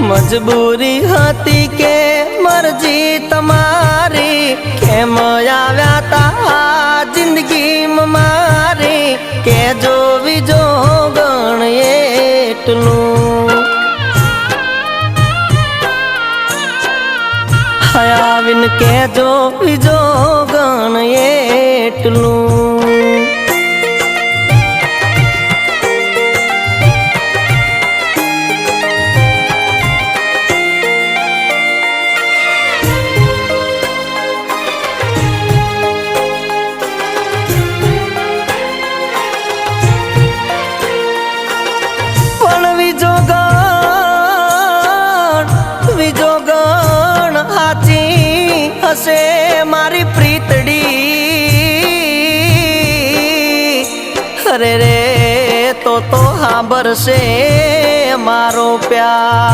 મજબૂરી હતી કે મરજી તમારી? કેમ આવ્યા તા જિંદગી મારી? કે જો વિજો ગણ એટલું? આવીને કેજો બીજો ગણ એટલું? હશે મારી પ્રીતડી. અરે રે તો તો હાંભરશે મારો પ્યાર.